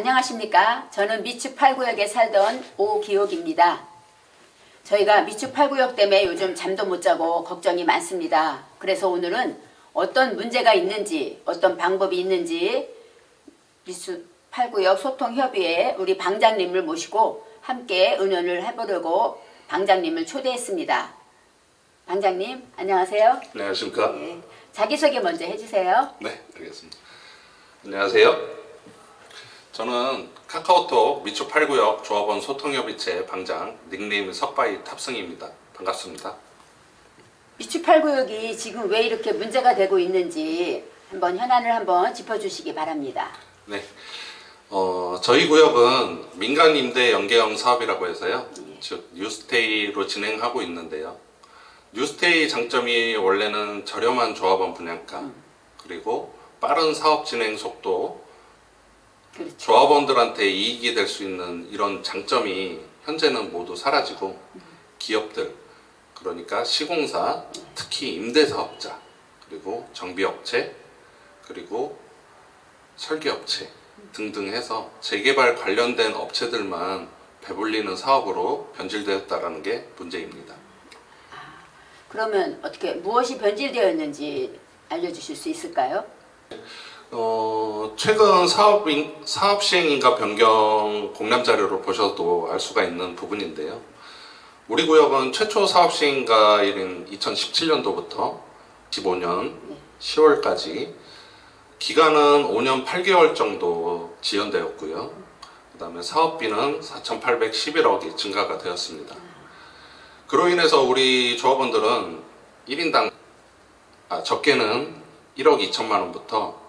안녕하십니까. 저는 미추 8구역에 살던 오기옥입니다. 저희가 미추 8구역 때문에 요즘 잠도 못 자고 걱정이 많습니다. 그래서 오늘은 어떤 문제가 있는지, 어떤 방법이 있는지 미추 8구역 소통협의회 우리 방장님을 모시고 함께 의논을 해보려고 방장님을 초대했습니다. 방장님, 안녕하세요. 안녕하십니까? 예, 자기소개 먼저 해주세요. 네, 알겠습니다. 안녕하세요. 저는 카카오톡 미추 8구역 조합원 소통협의체 방장 닉네임 석바이 탑승입니다. 반갑습니다. 미추 8구역이 지금 왜 이렇게 문제가 되고 있는지 한번 현안을 한번 짚어주시기 바랍니다. 네. 어, 저희 구역은 민간 임대 연계형 사업이라고 해서요. 즉 뉴스테이로 진행하고 있는데요. 뉴스테이 장점이 원래는 저렴한 조합원 분양가 그리고 빠른 사업 진행 속도 그렇죠. 조합원들한테 이익이 될 수 있는 이런 장점이 현재는 모두 사라지고 기업들 그러니까 시공사 특히 임대사업자 그리고 정비업체 그리고 설계업체 등등 해서 재개발 관련된 업체들만 배불리는 사업으로 변질되었다라는 게 문제입니다. 그러면 어떻게 무엇이 변질되었는지 알려주실 수 있을까요? 어, 최근 사업, 사업 시행인가 변경 공람 자료를 보셔도 알 수가 있는 부분인데요. 우리 구역은 최초 사업 시행가일인 2017년도부터 15년 10월까지 기간은 5년 8개월 정도 지연되었고요. 그 다음에 사업비는 4,811억이 증가가 되었습니다. 그로 인해서 우리 조합원들은 1인당 아, 적게는 1억 2천만 원부터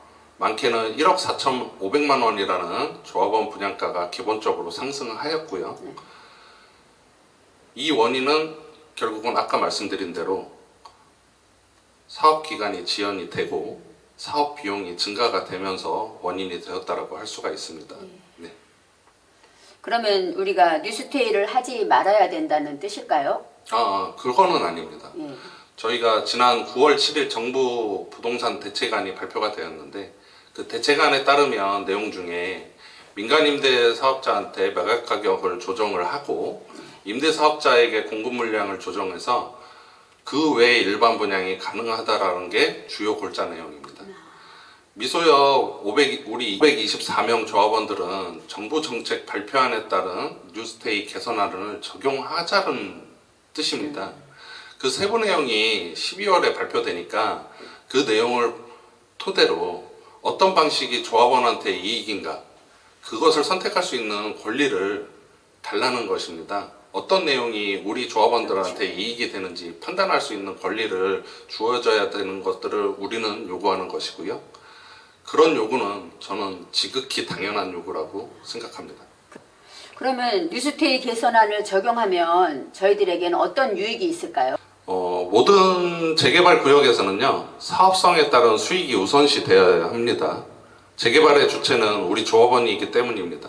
많게는 1억 4,500만 원이라는 조합원 분양가가 기본적으로 상승하였고요. 이 원인은 결국은 아까 말씀드린 대로 사업 기간이 지연이 되고 사업 비용이 증가가 되면서 원인이 되었다라고 할 수가 있습니다. 네. 그러면 우리가 뉴스테이를 하지 말아야 된다는 뜻일까요? 아, 아, 그거는 아닙니다. 예. 저희가 지난 9월 7일 정부 부동산 대책안이 발표가 되었는데 그 대책안에 따르면 내용 중에 민간 임대 사업자한테 매각 가격을 조정을 하고 임대 사업자에게 공급 물량을 조정해서 그 외에 일반 분양이 가능하다라는 게 주요 골자 내용입니다. 미소역 500, 우리 224명 조합원들은 정부 정책 발표안에 따른 뉴스테이 개선안을 적용하자는 뜻입니다. 그 세부 내용이 12월에 발표되니까 그 내용을 토대로 어떤 방식이 조합원한테 이익인가 그것을 선택할 수 있는 권리를 달라는 것입니다. 어떤 내용이 우리 조합원들한테 이익이 되는지 판단할 수 있는 권리를 주어져야 되는 것들을 우리는 요구하는 것이고요. 그런 요구는 저는 지극히 당연한 요구라고 생각합니다. 그러면 뉴스테이 개선안을 적용하면 저희들에게는 어떤 유익이 있을까요? 어, 모든 재개발 구역에서는요, 사업성에 따른 수익이 우선시 되어야 합니다. 재개발의 주체는 우리 조합원이기 때문입니다.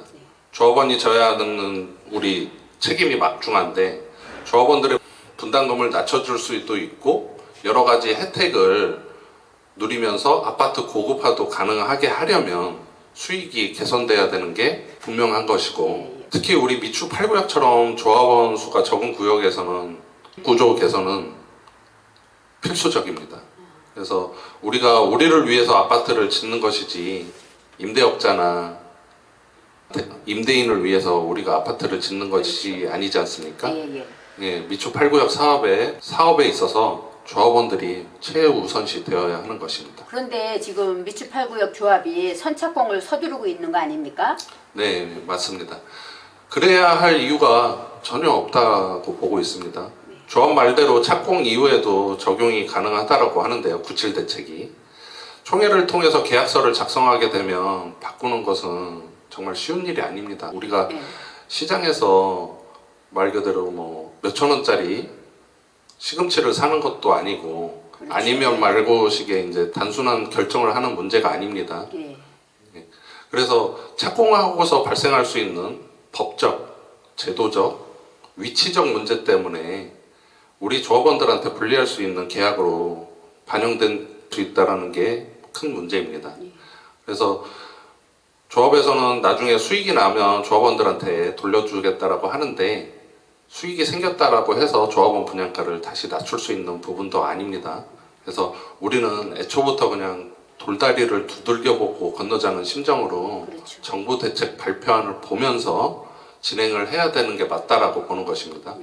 조합원이 져야 하는 우리 책임이 막중한데, 조합원들의 분담금을 낮춰줄 수도 있고, 여러 가지 혜택을 누리면서 아파트 고급화도 가능하게 하려면 수익이 개선돼야 되는 게 분명한 것이고, 특히 우리 미추 8구역처럼 조합원 수가 적은 구역에서는 구조 개선은 필수적입니다. 그래서 우리가 우리를 위해서 아파트를 짓는 것이지 임대업자나 임대인을 위해서 우리가 아파트를 짓는 것이 아니지 않습니까? 예, 예. 예, 미추 8구역 사업에 사업에 있어서 조합원들이 최우선시 되어야 하는 것입니다. 그런데 지금 미추 8구역 조합이 선착공을 서두르고 있는 거 아닙니까? 네, 맞습니다. 그래야 할 이유가 전혀 없다고 보고 있습니다. 조합 말대로 착공 이후에도 적용이 가능하다라고 하는데요. 97 대책이. 총회를 통해서 계약서를 작성하게 되면 바꾸는 것은 정말 쉬운 일이 아닙니다. 우리가 예. 시장에서 말 그대로 뭐 몇천 원짜리 시금치를 사는 것도 아니고 그렇죠. 아니면 말고 식의 이제 단순한 결정을 하는 문제가 아닙니다. 예. 그래서 착공하고서 발생할 수 있는 법적, 제도적, 위치적 문제 때문에 우리 조합원들한테 불리할 수 있는 계약으로 반영된 수 있다라는 게 큰 문제입니다. 그래서 조합에서는 나중에 수익이 나면 조합원들한테 돌려주겠다라고 하는데 수익이 생겼다라고 해서 조합원 분양가를 다시 낮출 수 있는 부분도 아닙니다. 그래서 우리는 애초부터 그냥 돌다리를 두들겨 보고 건너자는 심정으로 그렇죠. 정부 대책 발표안을 보면서 진행을 해야 되는 게 맞다라고 보는 것입니다.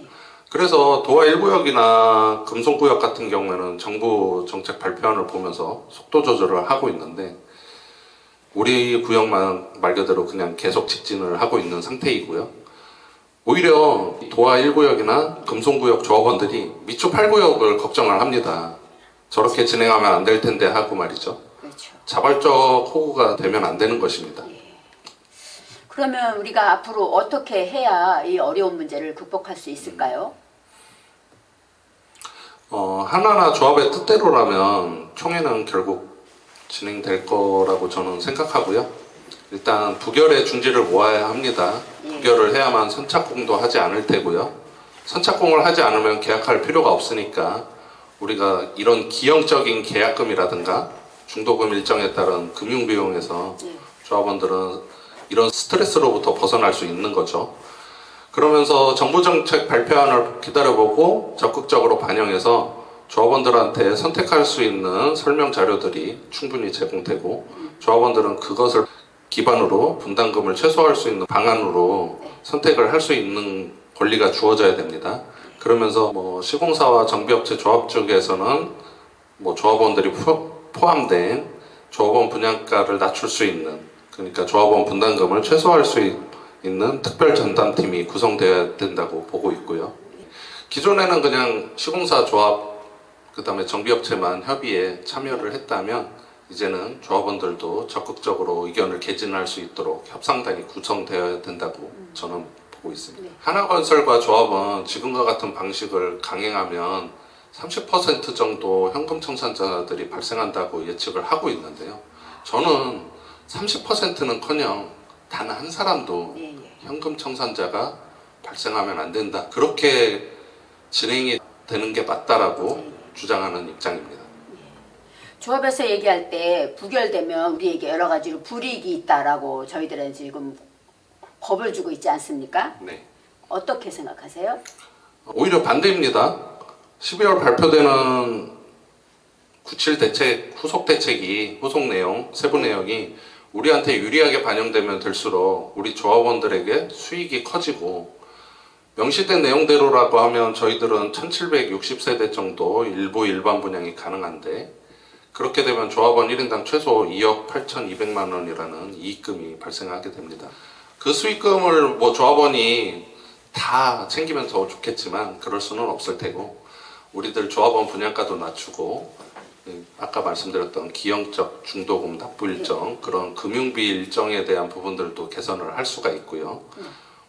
그래서 도화 1구역이나 금송구역 같은 경우에는 정부 정책 발표안을 보면서 속도 조절을 하고 있는데 우리 구역만 말 그대로 그냥 계속 직진을 하고 있는 상태이고요. 오히려 도화 1구역이나 금송구역 조합원들이 미추 8구역을 걱정을 합니다. 저렇게 진행하면 안 될 텐데 하고 말이죠. 그렇죠. 자발적 호구가 되면 안 되는 것입니다. 그러면 우리가 앞으로 어떻게 해야 이 어려운 문제를 극복할 수 있을까요? 어, 하나나 조합의 뜻대로라면 총회는 결국 진행될 거라고 저는 생각하고요. 일단 부결의 중지를 모아야 합니다. 부결을 해야만 선착공도 하지 않을 테고요. 선착공을 하지 않으면 계약할 필요가 없으니까 우리가 이런 기형적인 계약금이라든가 중도금 일정에 따른 금융 비용에서 예. 조합원들은 이런 스트레스로부터 벗어날 수 있는 거죠. 그러면서 정부 정책 발표안을 기다려보고 적극적으로 반영해서 조합원들한테 선택할 수 있는 설명 자료들이 충분히 제공되고 조합원들은 그것을 기반으로 분담금을 최소화할 수 있는 방안으로 선택을 할 수 있는 권리가 주어져야 됩니다. 그러면서 뭐 시공사와 정비업체 조합 쪽에서는 뭐 조합원들이 포- 포함된 조합원 분양가를 낮출 수 있는 그러니까 조합원 분담금을 최소화할 수 있- 있는 특별 전담팀이 구성되어야 된다고 보고 있고요. 기존에는 그냥 시공사 조합 그다음에 정비업체만 협의에 참여를 했다면 이제는 조합원들도 적극적으로 의견을 개진할 수 있도록 협상단이 구성되어야 된다고 저는 보고 있습니다. 하나건설과 조합은 지금과 같은 방식을 강행하면 30% 정도 현금 청산자들이 발생한다고 예측을 하고 있는데요. 저는 30%는커녕 단 한 사람도 예, 예. 현금 청산자가 발생하면 안 된다. 그렇게 진행이 되는 게 맞다라고 주장하는 입장입니다. 조합에서 얘기할 때 부결되면 우리에게 여러 가지로 불이익이 있다라고 저희들은 지금 겁을 주고 있지 않습니까? 네. 어떻게 생각하세요? 오히려 반대입니다. 12월 발표되는 97 대책 후속 대책이 후속 내용 세부 내용이 우리한테 유리하게 반영되면 될수록 우리 조합원들에게 수익이 커지고 명시된 내용대로라고 하면 저희들은 1760세대 정도 일부 일반 분양이 가능한데 그렇게 되면 조합원 1인당 최소 2억 8,200만 원이라는 이익금이 발생하게 됩니다. 그 수익금을 뭐 조합원이 다 챙기면 더 좋겠지만 그럴 수는 없을 테고 우리들 조합원 분양가도 낮추고 음, 아까 말씀드렸던 기형적 중도금 납부 일정 그런 금융비 일정에 대한 부분들도 개선을 할 수가 있고요.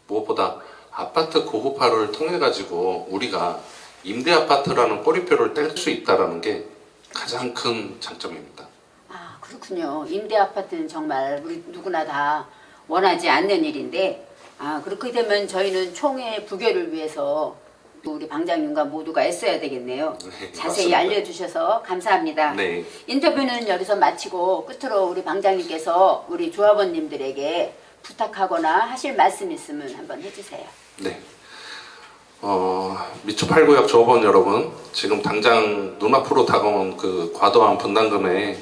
무엇보다 아파트 고급화를 통해 가지고 우리가 임대 아파트라는 꼬리표를 뗄 수 있다라는 게 가장 큰 장점입니다. 아 그렇군요. 임대 아파트는 정말 우리 누구나 다 원하지 않는 일인데 아 그렇게 되면 저희는 총회 부결을 위해서 우리 방장님과 모두가 애써야 되겠네요. 네, 자세히 맞습니다. 알려주셔서 감사합니다. 네. 인터뷰는 여기서 마치고 끝으로 우리 방장님께서 우리 조합원님들에게 부탁하거나 하실 말씀 있으면 한번 해주세요. 네. 어, 미추 8구역 조합원 여러분, 지금 당장 눈앞으로 다가온 그 과도한 분담금에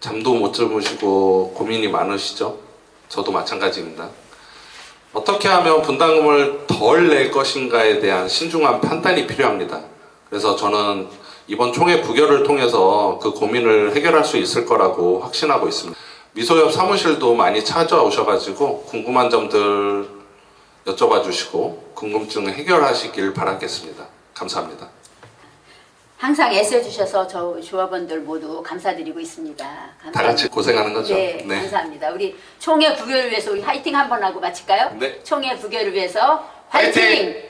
잠도 못 주무시고 고민이 많으시죠? 저도 마찬가지입니다. 어떻게 하면 분담금을 덜 낼 것인가에 대한 신중한 판단이 필요합니다. 그래서 저는 이번 총회 부결을 통해서 그 고민을 해결할 수 있을 거라고 확신하고 있습니다. 미소협 사무실도 많이 찾아오셔가지고 궁금한 점들 여쭤봐 주시고 궁금증 해결하시길 바라겠습니다. 감사합니다. 항상 애써주셔서 저 조합원들 모두 감사드리고 있습니다. 감사합니다. 다 같이 고생하는 거죠? 네, 감사합니다. 우리 총회 부결을 위해서 우리 화이팅 한번 하고 마칠까요? 네. 총회 부결을 위해서 화이팅! 화이팅!